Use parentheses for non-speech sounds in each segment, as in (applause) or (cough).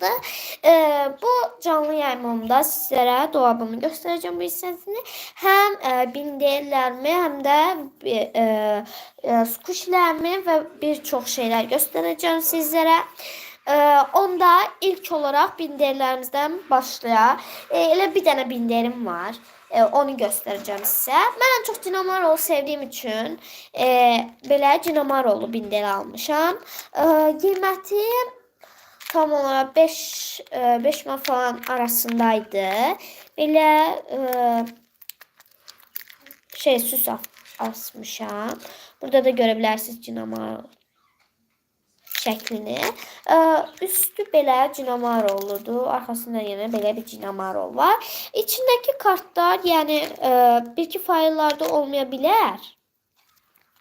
kanalımdır. Ee, bu canlı yayınımda sizlere dolabımı göstereceğim bu hissesini. Hem e, bindirlerimi hem de e, e, squishlerimi ve birçok şeyler göstereceğim sizlere. Ee, onda ilk olarak bindirlerimizden başlayaq. Ee, elə bir dənə binderim var. Ee, onu göstereceğim size. Mən ən çox Dinamarol sevdiyim üçün e, belə Dinamarolu binderi almışam. Ee, tam olarak 5 e, 5 man falan arasındaydı. Belə e, şey süs asmışam. Burada da görebilirsiniz Dinamarol şəklini. Ə, üstü belə Cinamarolludur. Arxasında yenə belə bir Cinamarol var. İçindəki kartlar, yəni ə, bir iki fayllarda olmaya bilər.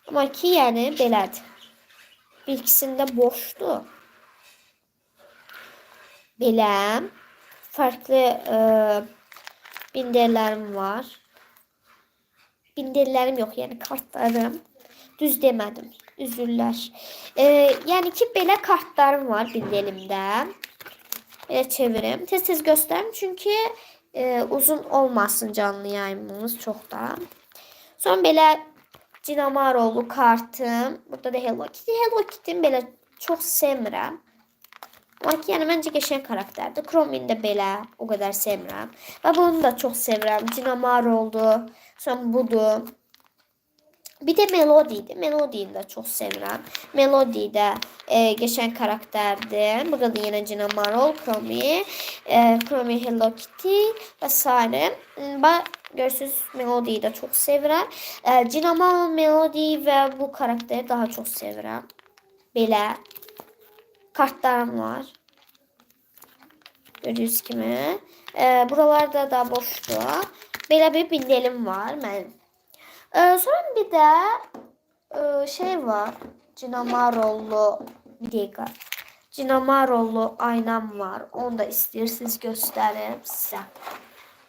Amma ki, yəni belədir. Bir ikisində boşdur. Belə farklı ə, binderlərim var. Binderlərim yox, yəni kartlarım. Düz demədim. Üzürlər. Ee, yəni ki, belə kartlarım var bindelimdə. Belə çevirim. Tez-tez göstərim çünki e, uzun olmasın canlı yayımımız çox da. Sonra belə Cinamarolu kartım. Burada da Hello Kitty. Hello Kitty'ni belə çox sevmirəm. Amma ki, yəni məncə qəşəng karakterdir. Chrome'ni də belə o qədər sevmirəm. Və bunu da çox sevirəm. Cinamaroldu. Sonra budur. Bir de Melody'ydi. Melody'yi de çok sevirəm. Melody də e, geçen karakterdir. Burada da yine Gina Marol, Chromie, e, Chromie Hello Kitty s. Ben görürsünüz Melody'yi də çox sevirəm. E, Gina Marol, Melody və bu karakteri daha çok sevirəm. Belə kartlarım var. Gördüyünüz kimi. E, buralarda da boşdur. Belə bir bindelim var mənim. Ee, sonra bir de e, şey var. Cinamarollu bir dakika. Cinamarollu aynam var. Onu da istiyorsanız göstereyim size.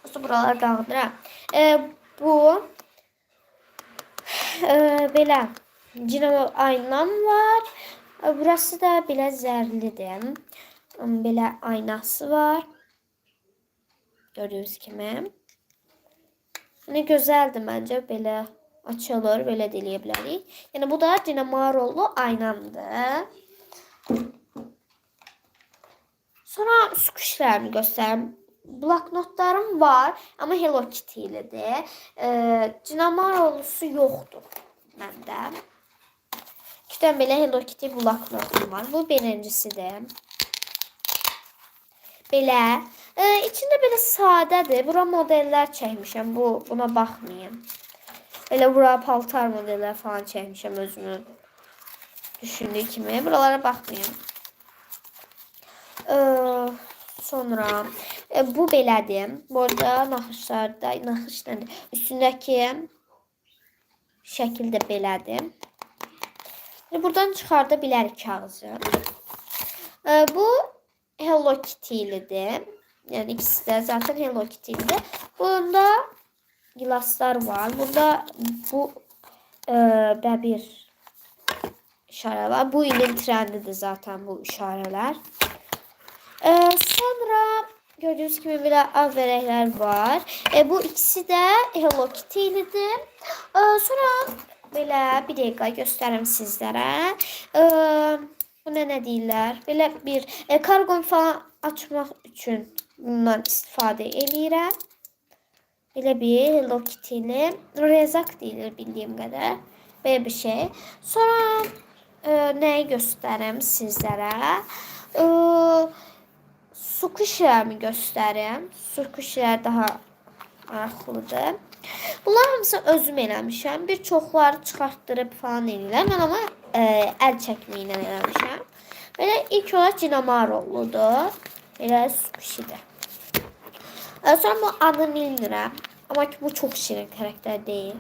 Aslında buralar dağıdır. Ee, bu (sighs) e, belə Cinamol aynam var. Burası da belə zərlidir. Belə aynası var. Gördüğünüz kimi. Ne güzeldi bence belə açılır, belə də eləyə bilərik. Yəni bu da Dinamarolu aynamdı. Sonra squishlərimi göstərim. Bloknotlarım var, amma Hello Kitty ilədir. E, Dinamarolusu yoxdur məndə. İki dənə belə Hello Kitty bloknotum var. Bu birincisidir. Belə ee, içinde böyle sadedir. Bura modeller çekmişim. Bu buna bakmayayım. Öyle bura paltar modeller falan çekmişim özümü düşündüğü kimi. Buralara bakmayayım. Ee, sonra e, bu belədir. Burada naxışlarda, naxış nədir? Üstündəki şəkil də belədir. Buradan çıxarda bilərik kağızı. Ee, bu Hello Kitty ilidir. Yani ikisi de zaten Hello Kitty'ydi. Bunda gilaslar var. Burada bu e, bir işare var. Bu ilin trendidir zaten bu işareler. E, sonra gördüğünüz gibi bir avereyler var. E, bu ikisi de Hello Kitty'lidir. E, sonra böyle bir dakika göstereyim sizlere. E, bu ne ne değiller. Böyle bir e, kargon falan açmak için bundan istifadə eləyirəm. Belə bir Hello Kitty-li rezak deyilir bildiyim qədər. Belə bir şey. Sonra e, nəyi göstərim sizlərə? E, su kuşlarımı göstərim. Su kuşlar daha maraqlıdır. Bunlar hamısı özüm eləmişəm. Bir çoxları çıxartdırıb falan eləyirəm. Mən amma e, əl çəkməyi ilə eləmişəm. Belə ilk olaraq Cinamarolludur. Elə su kuşidir. Ee, sonra bu adını bilmirəm. Ama ki bu çok şirin karakter değil.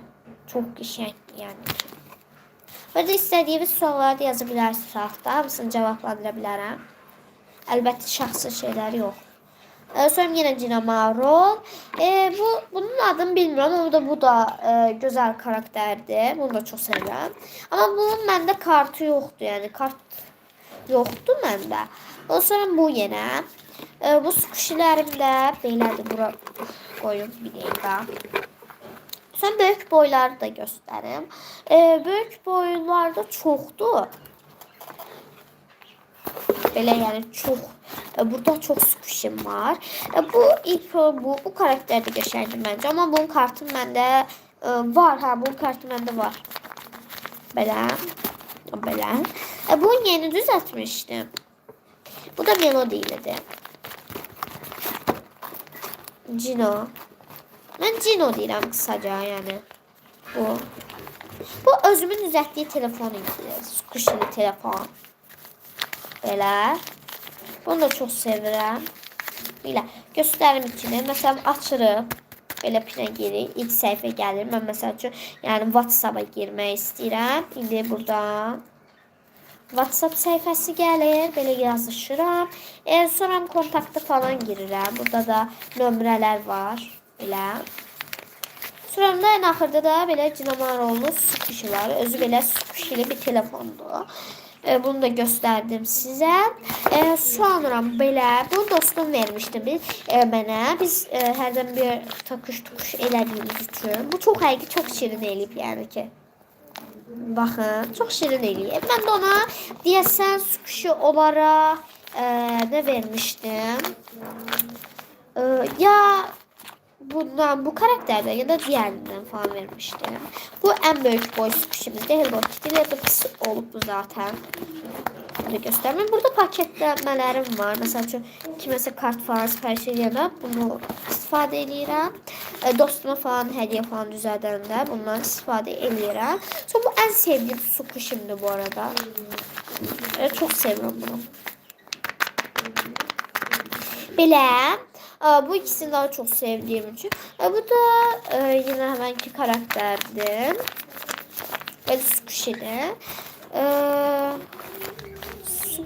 Çok şirin yani. Burada istədiyiniz sualları da yaza bilərsiniz altda. Hamısını cavablandıra bilərəm. Əlbəttə şəxsi şeylər. Ee, sonra yine Cinamaro. Ee, bu bunun adını bilmiyorum ama bu da bu da e, güzel karakterdi. Bunu da çok seviyorum. Ama bunun bende kartı yoktu yani kart yoktu bende. O sonra bu yenə. E, bu squishilərim də belədir. Bura qoyum bir dəqiqə. Sonra böyük boyları da göstərim. E, böyük boylarda çoxdur. Belə yəni çox e, burada çox squishim var. E, bu ilk bu bu karakter də qəşəngdir məncə, amma bunun kartı məndə e, var. Hə, bunun kartı məndə var. Belə. Belə. E, bunu yeni düzəltmişdim. Bu da melodi ilədir. Cino. Mən Cino deyirəm qısaca, yəni. Bu. Bu özümün düzəltdiyi telefon idi. Squishli telefon. Belə. Bunu da çox sevirəm. Belə göstərim içini. Məsələn, açırıq. Belə pinə girir. İlk səhifə gəlir. Mən məsəl üçün, yəni WhatsApp-a girmək istəyirəm. İndi buradan WhatsApp səhifəsi gəlir. Belə yazışıram. E, sonra kontaktı falan girirəm. Burada da nömrələr var. Belə. Sonra ən axırda da belə Cinamaroğlu sukuşi var. Özü belə sukuşili bir telefondur. E, bunu da gösterdim size. E, sonra belə bu dostum vermişti bir e, mənə. Biz e, hərdən bir takış tukuş elədiyimiz üçün. Bu çox həqiqi, çox şirin eləyib yəni ki. Baxın, çox şirin eləyib. Mən də ona deyəsən sukuşi olaraq e, nə vermişdim? E, ya bundan bu karakterde ya da diğerinden falan vermiştim. Bu en büyük boy sıkışımızda Hello Kitty pis olup bu zaten. Bunu göstermem. Burada paketlemelerim var. Mesela şu kimese kart falan sipariş ediyene bunu istifade edirəm. E, dostuma falan hediye falan düzəldəndə bundan istifade edirəm. Sonra bu en sevdiğim su kuşumdur bu arada. E, çok seviyorum bunu. Belə. Aa, bu ikisini daha çok sevdiğim için. Bu da e, yine hemenki karakterdi. Böyle squishy'di. Ee,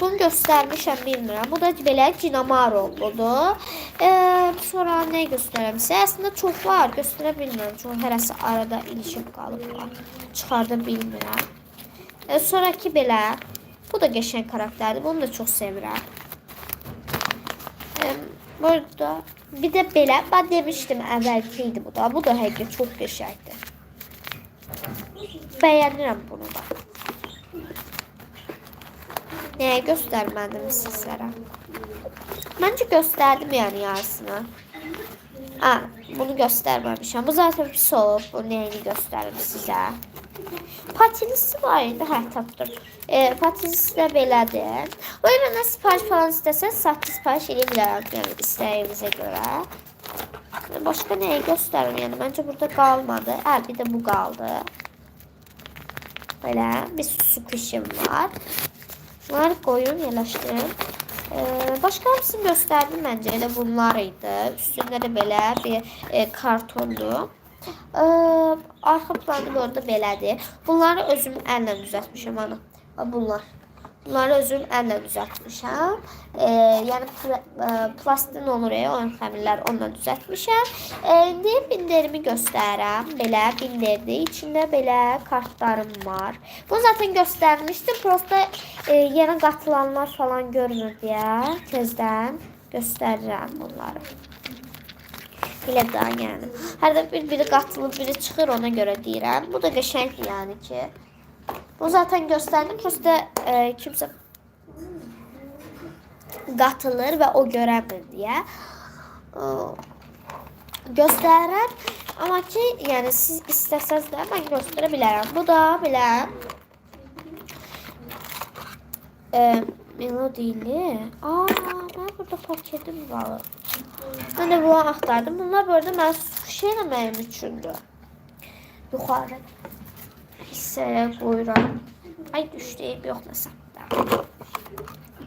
bunu göstermişim bilmiyorum. Bu da belə Cinamaro'ludur. Ee, sonra ne göstereyim size? Aslında çok var. Gösterebilmiyorum. Çünkü herəsi arada ilişib qalıb var. Çıxarda bilmirəm. Ee, sonraki belə. Bu da geçen karakterdi. Bunu da çok sevirəm. Burada bir de belə ben demiştim əvvəlkiydi bu da. Bu da həqiqətən çox qəşəngdir. Bəyənirəm bunu da. Nəyə göstərmədim sizlərə? Məncə göstərdim yəni yarısını. Ha, bunu göstərməmişəm. Bu zaten pis olub. Bu nəyini göstərim sizə. Patinisi var idi. Hə, tapdım. E, patinisi də belədir. O yüzden sipariş falan istəsəz, saatli sipariş edə bilərəm. Yəni istəyinizə görə. Başqa nəyi göstərim? Yəni məncə burada qalmadı. Hə, bir də bu qaldı. Belə bir su kuşum var. Bunları koyun, yerləşdirin. Ee, başka hamısını gösterdim bence. Elə bunlar idi. Üstündə də belə bir e, kartondu. Ee, arxa planı burada belədir. Bunları özüm əllə düzəltmişəm ana. Bunlar. Bunları özüm əllə düzəltmişəm. E, yəni pl plastin olur ya, oyun xəmirlər onunla düzəltmişəm. E, indi binderimi göstərəm. Belə binderdir. İçində belə kartlarım var. Bunu zaten göstərmişdim. Prosta e, yeni qatılanlar falan görmür deyə tezdən göstərirəm bunları. Belə daha yəni. Hərdə bir biri qatılıb, biri çıxır ona görə deyirəm. Bu da qəşəngdir yəni ki. Bu zaten gösterdim. Prosta e, kimse katılır ve o göremir diye. E, göstərirəm. Ki, yəni siz istəsəz də mən göstərə. Bu da belə e, melodili. Aa, mən burada paketim var. Mən də bunu axtardım. Bunlar bu arada mən şey eləməyim üçündür. Yuxarı hissəyə qoyuram. Ay düşdü, yox məsələn.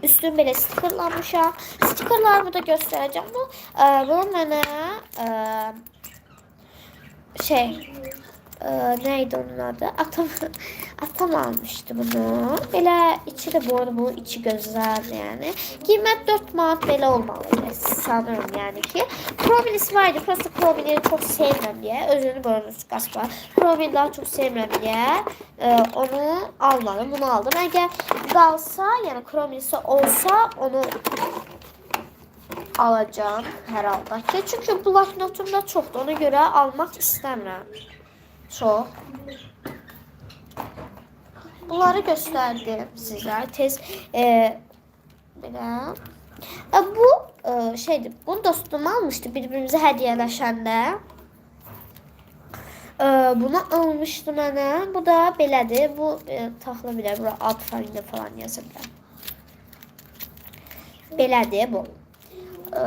Üstün belə stikerlamışam. Stikerlarımı da göstərəcəm. Bu, e, bu mənə e, şey e, neydi onun adı? Atam Atam almıştı bunu. Belə içi de bu arada bu içi gözəldir yəni. Qiymət 4 manat belə olmalı sanırım yani ki. Probilis vardı. Prosta Probil'i çok sevmem diye. Özünü bonus kaspa. Probil daha çok sevmem diye. e, onu almadım. Bunu aldım. Eğer kalsa yani Probilis'i olsa onu alacağım herhalde ki. Çünkü bloknotumda çoktu. Ona göre almak istemiyorum. Çok. Bunları gösterdim size. Tez e. E, bu e, şeydi. Bunu dostum almıştı birbirimize hediyeleşende. E, bunu almıştı mənə. Bu da belədir. Bu e, taxıla bilər. Bura alt fərqində falan yaza bilər. Belədir bu. E,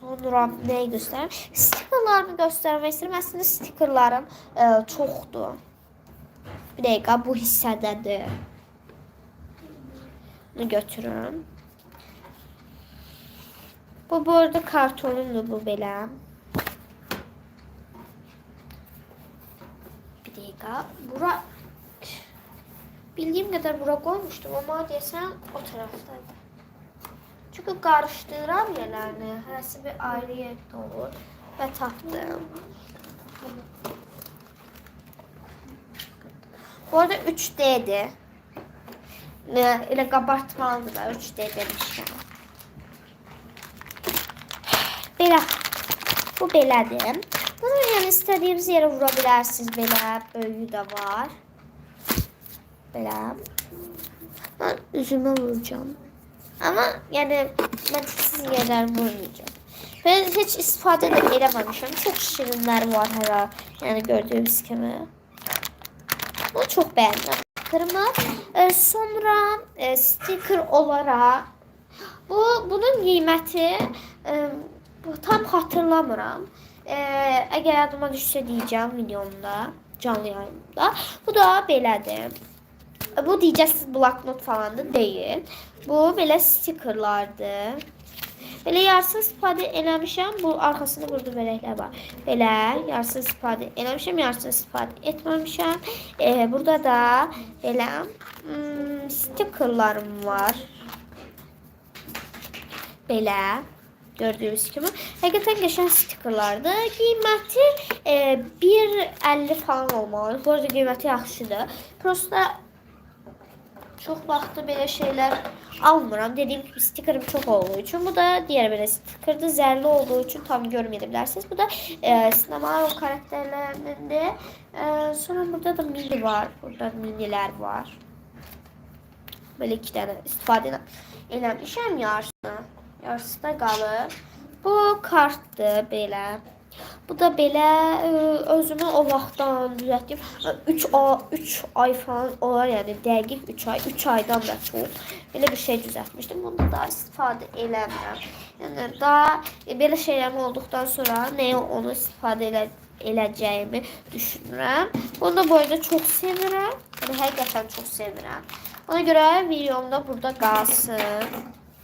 sonra nəyi göstərim? Stikerlarımı göstərmək istəyirəm. Əslində stikerlarım e, çoxdur. Bir dakika bu hissədədir. Bunu götürün. Bu bu arada kartonumdur bu belə. Bir dakika. Bura bildiğim kadar bura koymuştum ama desem o taraftaydı. Çünkü karıştıram yerlerini. Hərəsi bir ayrı yerdə olur. Və tapdım. Bu arada 3D'di. Ne, Elə qabartmalıdır da 3D demişəm. Belə. Bu belədir. Bunu yəni istədiyiniz yerə vura bilərsiniz belə. Böyüyü də var. Belə. Mən üzümə vuracağım. Ama yəni məntiqsiz yerlər vurmayacağım. Ben hiç istifadə də eləməmişəm. Çox şirinlər var hələ. Yəni gördüyünüz kimi. Bunu çok beğendim. Kırma. Ee, sonra e, sticker olarak bu bunun kıymeti e, bu tam hatırlamıram. E, eğer adıma düşse diyeceğim videomda, canlı yayında. Bu da belədir. E, Bu diyeceksiniz bloknot falan da değil. Bu belə stickerlardır. Belə yarısını istifadə eləmişəm. Bu arxasında burada vərəqlər var. Belə yarısını istifadə eləmişəm, yarısını istifadə etməmişəm. Ee, burada da belə hmm, stickerlarım var. Belə gördüyünüz kimi. Həqiqətən qəşəng stickerlardır. Qiyməti e, 1.50 falan olmalı. Bu arada qiyməti yaxşıdır. Prosta çok vaxtı belə şeyler almıram. Dediğim gibi stikerim çok olduğu için. Bu da diğer bir stikerdi. Zərli olduğu için tam görmeyebilirsiniz. Bu da e, sinema karakterlerinin de. E, sonra burada da mini var. Burada miniler var. Böyle iki tane istifade eləmişəm yarısını. Yarısı da qalır. Bu kartdır belə. Bu da belə ə, özümü o vaxtdan düzəltdim. 3 ay 3 ay falan olar, yəni dəqiq 3 ay, 3 aydan da çox belə bir şey düzəltmişdim. Bunu da istifadə eləmirəm. Yəni daha e, belə şeylərim olduqdan sonra nəyə onu istifadə elə eləcəyimi düşünürəm. Bunu da bu arada çox sevirəm. Yəni həqiqətən çox sevirəm. Ona görə videomda burada qalsın.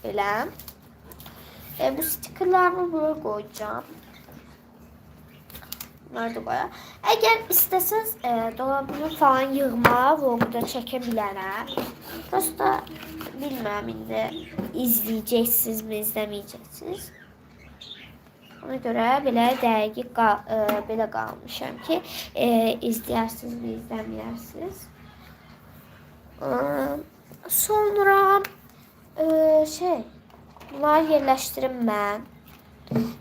Belə. E, bu stikerlerimi buraya koyacağım. Da koyar. Eğer isteseniz e, dolabını falan yığma vlogu da çekebilirim. Prosta bilmem indi izleyeceksiniz mi izlemeyeceksiniz. Ona görə belə dəqiq qal, e, belə qalmışam ki, e, izləyirsiniz mi, izləməyərsiniz. E, sonra e, şey, bunları yerləşdirim mən.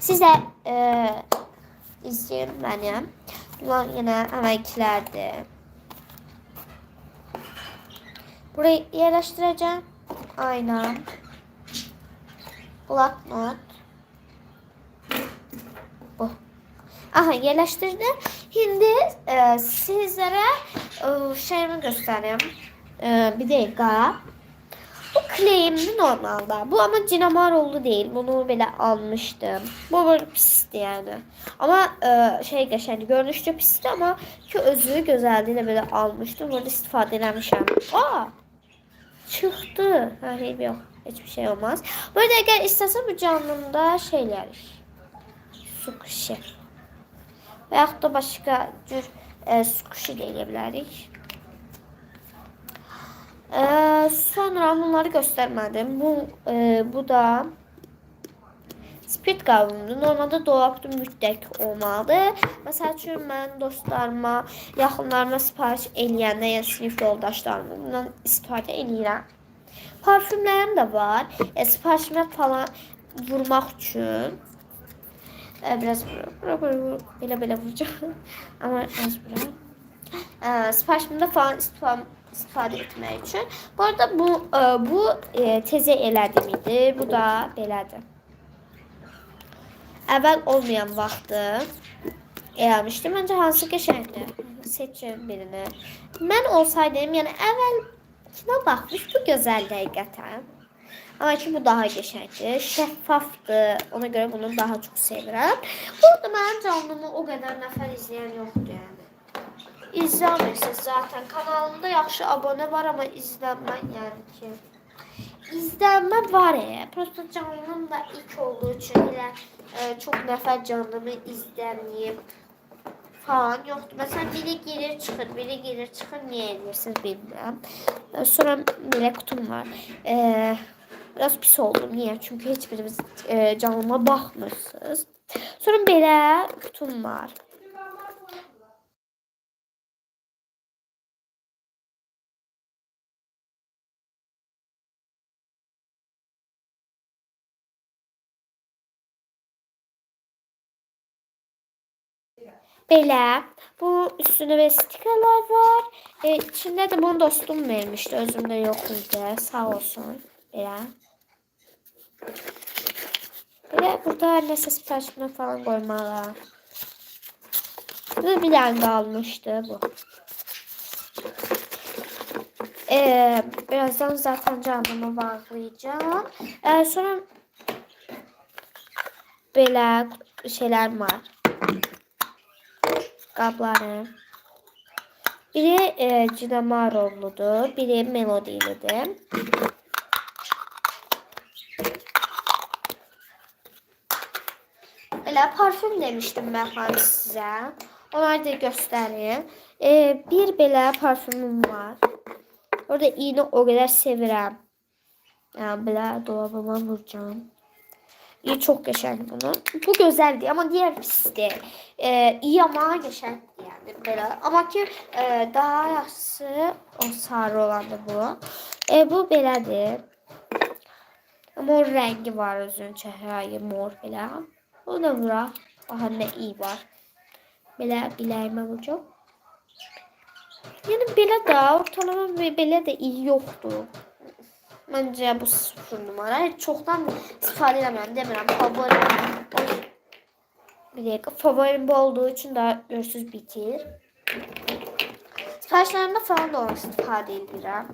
Sizə e, izleyin benim. Bunlar yine emeklerdi. Burayı yerleştireceğim. Aynen. Blocknot. Bu. Aha yerleştirdim. Şimdi e, sizlere e, şeyimi göstereyim. E, bir dakika. Bu claim'di normalde. Bu ama Cinamaroğlu değil. Bunu böyle almıştım. Bu böyle pisti yani. Ama e, şey geçen görünüşçe pisti ama ki özü güzelliğiyle böyle almıştım. Burada istifade eləmişəm. Aa! Çıktı. Ha şey yok. Hiçbir şey olmaz. Bu arada eğer istesem bu canlımda şeyler. Su kuşu. Veyahut da başka cür e, su kuşu da eləyə bilərik. Ee, sonra bunları göstermedim. Bu e, bu da Spirit qavumudur. Normalda dolabda mütləq olmalıdır. Məsəl üçün mən dostlarıma, yaxınlarıma sifariş eləyəndə, yəni sinif yoldaşlarıma bundan istifadə eləyirəm. Parfümlərim də var. E, sifarişimə falan vurmaq üçün e, biraz belə belə vuracağam. (laughs) Amma az bura. E, sifarişimdə falan istifadə istifadə etmək üçün. Bu arada bu e, bu e, tezə elədim idi. Bu da belədir. Əvvəl olmayan vaxtı eləmişdim. Məncə hansı qəşəngdir? Seçin birini. Mən olsaydım, yəni əvvəlkinə baxmış bu gözəl həqiqətən. Amma ki bu daha qəşəngdir, şəffafdır. Ona görə bunu daha çox sevirəm. Burada mənim canlımı o qədər nəfər izləyən yoxdur yəni. İzləmirsiniz zaten. Kanalımda yaxşı abunə var, amma izlənmə yəni ki. İzlənmə var ya. Prosta canlım da ilk olduğu üçün elə e, çox nəfər canlımı izləməyib falan yoxdur. Məsələn, biri girir, çıxır, biri girir, çıxır. Niyə edirsiniz bilmirəm. E, sonra belə kutum var. E, biraz pis oldum. Niyə? Çünki heç biriniz e, canlıma baxmırsınız. Sonra belə kutum var. Belə. Bu üstünde ve stikerler var. E, içinde de bunu dostum vermişti. Özümde yok idi. Sağ olsun. Belə. Belə burada nəsə siparişimə falan koymalar. Bu bir tane kalmıştı bu. Ee, birazdan zaten canımı bağlayacağım. Ee, sonra belə şeyler var. Qabları. Biri e, Cinamaroğlu'dur. Biri Melodilidir. Elə parfüm demişdim mən hani sizə. Onları da göstəreyim. E, bir belə parfümüm var. Orada iğne o kadar sevirəm. Yəni belə dolabıma vuracağım. Çok qəşəng bunu. Bu gözəldir, amma diğer pisdir. Ee, iyi ama qəşəngdir yəni belə. Amma ki e, daha yaxşısı o sarı olandır bu. E, bu belədir. Mor rəngi var özünün çəhrayı mor belə. O da bura. Aha nə iyi var. Belə biləyimə vuracağım. Yəni belə də ortalama belə də iyi yoxdur. Bence bu sıfır numara. Çoktan istifadə edemem. Demirəm. Favorim. Bir dakika. Favorim bu olduğu için daha görsüz bitir. Siparişlerimde falan da onu istifadə edirəm.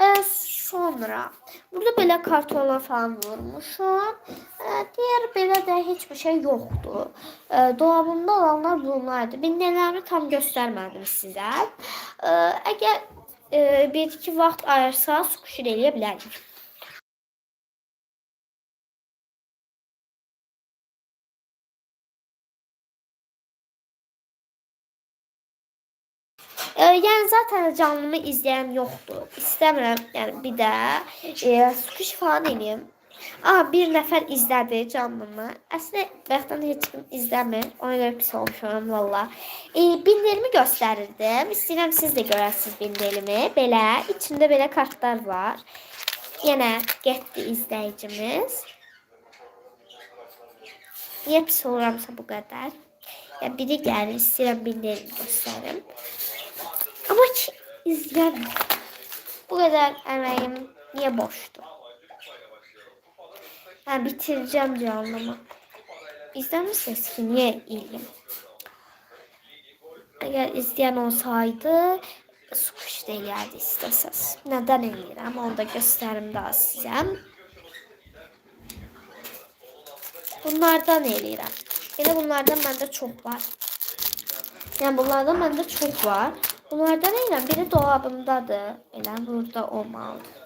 Ee, sonra burada belə kartonlar falan vurmuşum. Ee, diğer belə də heç bir şey yoxdur. Ee, dolabımda olanlar bunlardı. Binnələrimi tam göstərmədim sizə. Ee, əgər e, bir iki vaxt ayırsanız kuşur eləyə bilərik. E, yəni zaten canlımı izleyen yoktu. İstəmirəm, yəni bir də e, sukuş falan eləyim. Aa, bir nəfər izlədi canlımı. Əslində bəxtdən heç kim izləmir. Ona görə pis olmuşam valla. E, binlerimi göstərirdim. İstəyirəm siz də görəsiniz binlerimi. Belə, içində belə kartlar var. Yenə getdi izləyicimiz. Niyə pis oluramsa bu qədər? Ya biri gəlir, istəyirəm binlerimi göstərim. Ama ki izləyəm. Bu qədər əməyim niyə boşdur? Ha, bitireceğim canlımı. İzlemişsiniz ki niye iyiyim? Eğer izleyen olsaydı Squish'de geldi isteseniz. Neden eləyirəm? Onu da göstərim daha sizə. Bunlardan eləyirəm. Elə bunlardan məndə çox var. Yəni bunlardan məndə çox var. Bunlardan eləyirəm. Biri dolabımdadır. Elə burada olmalıdır.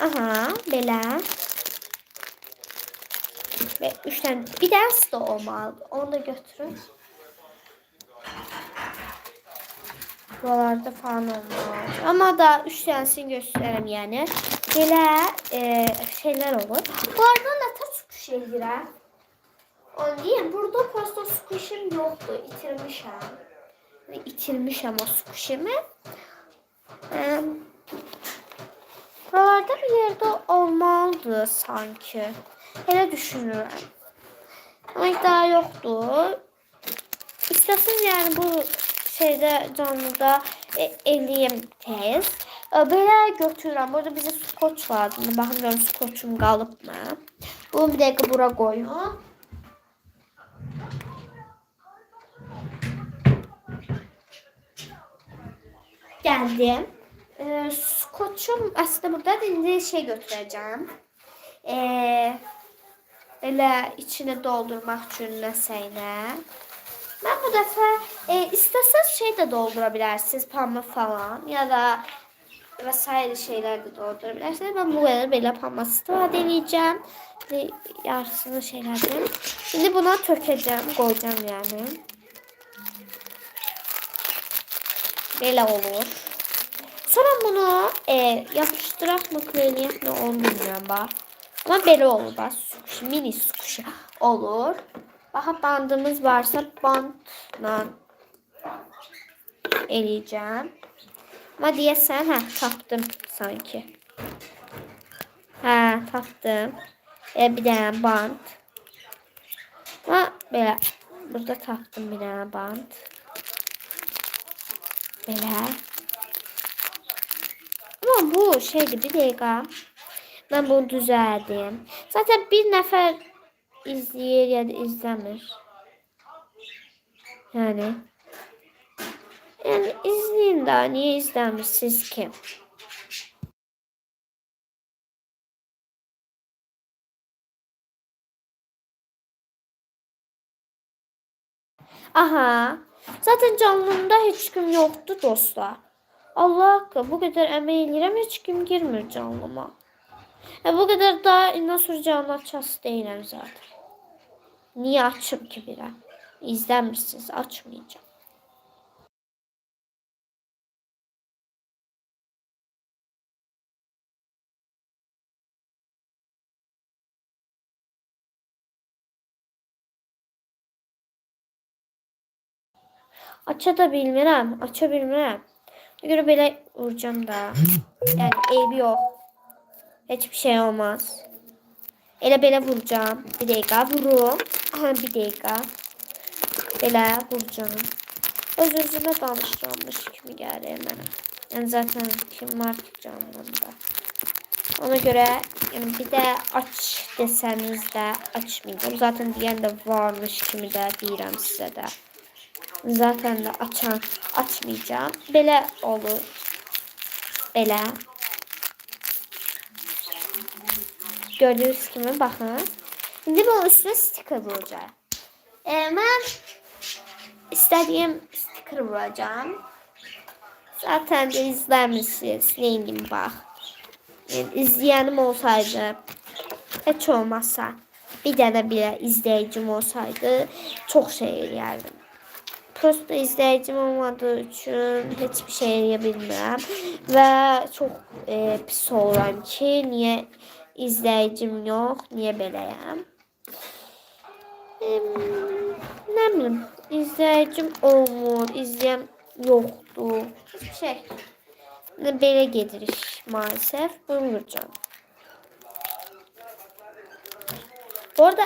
Aha, belə. üç tane. Bir ders de olmalı. Onu da götürün. Buralarda falan olmalı. Ama da üç tanesini göstereyim yani. Belə e, şeyler olur. Bu arada çıxış edirəm. Onu diyeyim, burada prosto squishim yoktu. İtirmişəm. İtirmişəm o squishimi. Ee, buralarda bir yerde olmalıdı sanki. Elə düşünürəm. Ama daha yoktu. İstəsəz yəni bu şeydə canlıda e, eləyim tez. E, belə götürürəm. Burada bizə skoç vardı. Baxın görün skoçum qalıbmı? Bunu bir dəqiqə bura qoyun. Geldim. Ee, skoçum aslında burada indi şey götüreceğim. Ee, böyle içine doldurmak için neseyine. Ben bu defa e, isteseniz şey de doldurabilirsiniz pamuk falan ya da vesaire şeyler de doldurabilirsiniz. Ben bu kadar böyle pamuk istifade edeceğim. Ve yarısını şeylerden. Şimdi buna tökeceğim, koyacağım yani. Böyle olur. Sonra bunu e, yapıştırak mı kleyliyak mı onu bilmiyorum bak. Ama böyle olur bak. Sukuşu, mini sukuşu olur. Bak bandımız varsa bantla eleyeceğim. Ama diyesen ha taptım sanki. Ha taptım. E, bir tane bant. Ama böyle burada taptım bir tane bant. Belə. Bu şeydi bir dakika. Ben bunu düzeldim. Zaten bir nefer izleyir ya da izlemir. Yani. Yani izleyin daha niye izlemişsiniz ki? Aha. Zaten canlımda hiç kim yoktu dostlar. Allah hakkı bu kadar emeği eləyirəm heç kim girmir canlıma. E, bu kadar daha nasıl canlı açası değilim zaten. Niye açım ki birə? İzləmirsiniz, açmayacağım. Aça da bilmirəm, aça. Görə belə vuracağım da. Yəni eybi yox. Heç bir şey olmaz. Elə belə vuracağım. Bir dəqiqə vururum. Aha bir dəqiqə. Belə vuracağım. Öz özümə danışacağımmış kimi gəlir mənə. Yəni zaten kim var ki canımda. Ona göre yani bir de aç deseniz de açmayacağım. Zaten diyen de varmış kimi de deyirəm sizə də. Zaten de açan açmayacağım. Belə olur. Belə. Gördüğünüz gibi bakın. Şimdi bu üstüne sticker vuracağım. Ee, ben istediğim sticker vuracağım. Zaten de izlemişsiniz. Neyim bak. Yani izleyenim olsaydı hiç olmazsa bir tane bile izleyicim olsaydı çok şey yerdim. Prosto izleyicim olmadığı için hiçbir şey yapabilmem ve çok e, pis oluram ki niye izleyicim yok, niye beləyəm? E, ne bileyim, izleyicim olmur, izleyen yoktu. Hiçbir şey. Belə gedir iş maalesef. Bunu vuracağım. Bu arada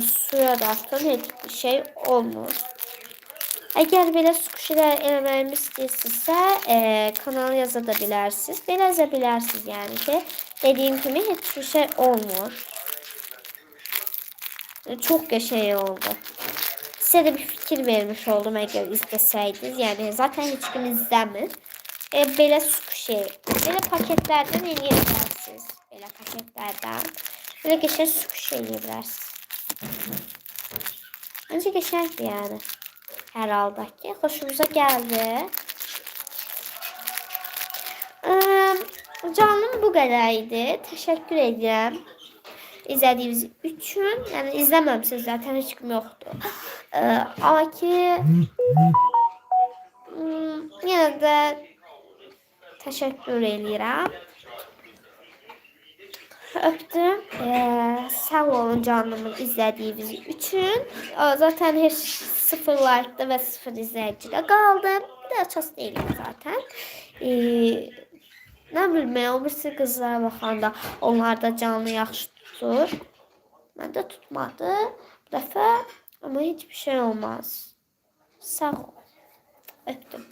suya da atın hiçbir şey olmur. Eğer belə sukuşilər eləməyimi istəyirsinizsə, e, kanala yaza da bilərsiniz. Belə yaza bilərsiniz yəni ki, dediyim kimi heç bir şey olmur. E, çok qəşəng oldu. Size de bir fikir vermiş oldum eğer izleseydiniz. Yani zaten hiç kim izləmir. E, belə sukuşi, belə paketlərdən eləyə bilərsiniz. Belə paketlərdən. Belə qəşəng sukuşi eləyə bilərsiniz. Bence qəşəngdir yani herhalde ki. Hoşumuza geldi. Canım bu kadarıydı. Teşekkür ederim. izlediğiniz üçün. Yəni izləməmisiniz zaten heç kim yoxdur. Ee, amma ki hmm, yenə də təşəkkür eləyirəm. Öptüm. Ee, sağ olun canımın izlediğiniz. Aa, Zaten hiç sıfır like'da ve sıfır izleyicide kaldım. Bir de açası değilim zaten. Ee, ne bileyim o birisi baxanda onlar da canlı yaxşı tutur. De tutmadı bu defa ama hiçbir şey olmaz. Sağ ol. Öptüm.